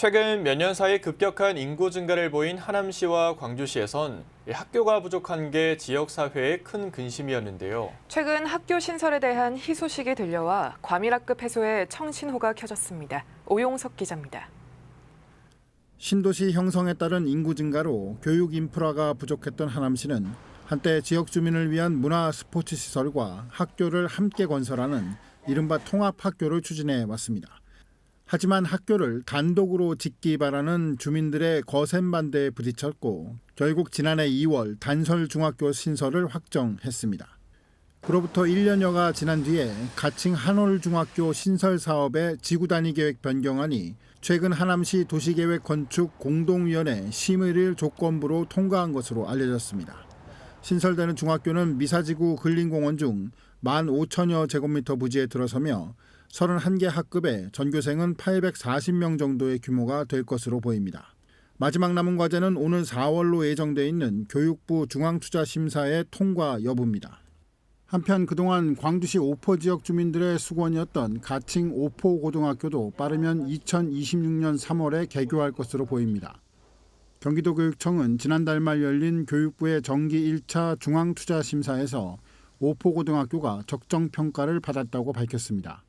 최근 몇 년 사이 급격한 인구 증가를 보인 하남시와 광주시에선 이 학교가 부족한 게 지역사회의 큰 근심이었는데요. 최근 학교 신설에 대한 희소식이 들려와 과밀학급 해소에 청신호가 켜졌습니다. 오용석 기자입니다. 신도시 형성에 따른 인구 증가로 교육 인프라가 부족했던 하남시는 한때 지역 주민을 위한 문화 스포츠 시설과 학교를 함께 건설하는 이른바 통합학교를 추진해 왔습니다. 하지만 학교를 단독으로 짓기 바라는 주민들의 거센 반대에 부딪혔고 결국 지난해 2월 단설 중학교 신설을 확정했습니다. 그로부터 1년여가 지난 뒤에 가칭 한올 중학교 신설 사업의 지구 단위 계획 변경안이 최근 하남시 도시계획 건축 공동위원회 심의를 조건부로 통과한 것으로 알려졌습니다. 신설되는 중학교는 미사지구 근린공원 중 15,000여 제곱미터 부지에 들어서며 31개 학급에 전교생은 840명 정도의 규모가 될 것으로 보입니다. 마지막 남은 과제는 오늘 4월로 예정돼 있는 교육부 중앙투자심사의 통과 여부입니다. 한편 그동안 광주시 오포 지역 주민들의 수건이었던 가칭 오포 고등학교도 빠르면 2026년 3월에 개교할 것으로 보입니다. 경기도 교육청은 지난달 말 열린 교육부의 정기 1차 중앙투자심사에서 오포 고등학교가 적정 평가를 받았다고 밝혔습니다.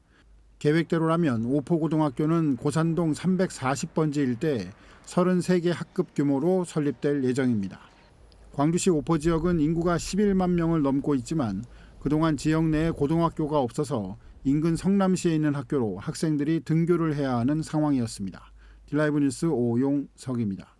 계획대로라면 오포 고등학교는 고산동 340번지 일대에 33개 학급 규모로 설립될 예정입니다. 광주시 오포 지역은 인구가 11만 명을 넘고 있지만 그동안 지역 내에 고등학교가 없어서 인근 성남시에 있는 학교로 학생들이 등교를 해야 하는 상황이었습니다. 딜라이브 뉴스 오용석입니다.